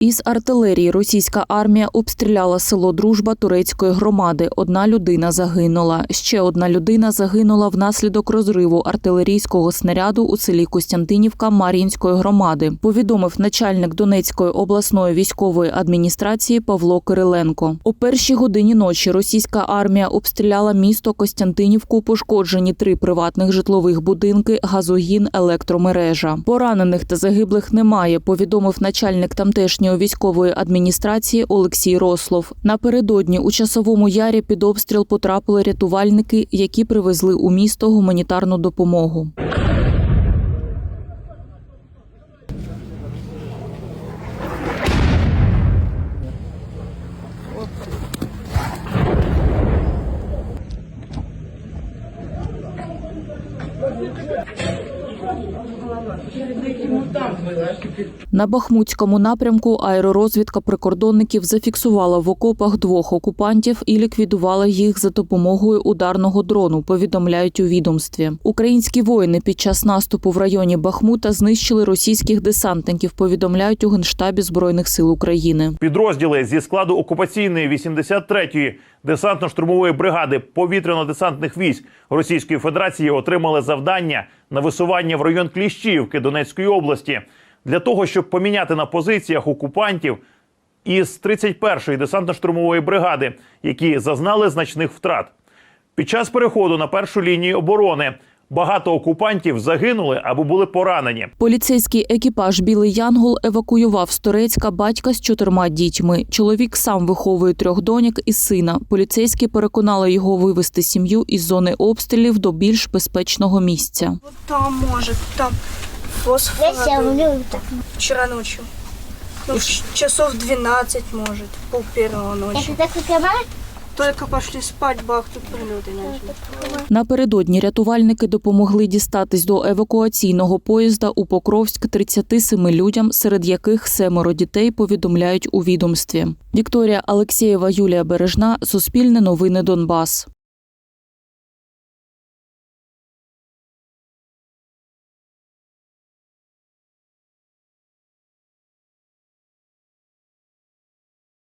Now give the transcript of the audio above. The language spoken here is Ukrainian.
Із артилерії російська армія обстріляла село Дружба турецької громади. Одна людина загинула. Ще одна людина загинула внаслідок розриву артилерійського снаряду у селі Костянтинівка Мар'їнської громади. Повідомив начальник Донецької обласної військової адміністрації Павло Кириленко. У першій годині ночі російська армія обстріляла місто Костянтинівку. Пошкоджені три приватних житлових будинки, газогін, електромережа. Поранених та загиблих немає. Повідомив начальник тамтешньої військової адміністрації Олексій Рослов. Напередодні у часовому ярі під обстріл потрапили рятувальники, які привезли у місто гуманітарну допомогу. На Бахмутському напрямку аеророзвідка прикордонників зафіксувала в окопах двох окупантів і ліквідувала їх за допомогою ударного дрону. Повідомляють у відомстві. Українські воїни під час наступу в районі Бахмута знищили російських десантників. Повідомляють у генштабі збройних сил України. Підрозділи зі складу окупаційної 83-ї десантно-штурмової бригади повітряно-десантних військ Російської Федерації отримали завдання на висування в район Кліщівки Донецької області для того, щоб поміняти на позиціях окупантів із 31-ї десантно-штурмової бригади, які зазнали значних втрат. Під час переходу на першу лінію оборони багато окупантів загинули або були поранені. Поліцейський екіпаж Білий Янгол евакуював з Турецька батька з чотирма дітьми. Чоловік сам виховує трьох доньок і сина. Поліцейські переконали його вивести сім'ю із зони обстрілів до більш безпечного місця. Там может, там фосфор. Так. Вчера ночью. Ну, часов 12, может, пол первого ночи. Это так? Только пошли спать, бах, тут прильоти почали. Напередодні рятувальники допомогли дістатись до евакуаційного поїзда у Покровськ 37 людям, серед яких семеро дітей повідомляють у відомстві. Вікторія Алексєєва, Юлія Бережна, Суспільне новини Донбас.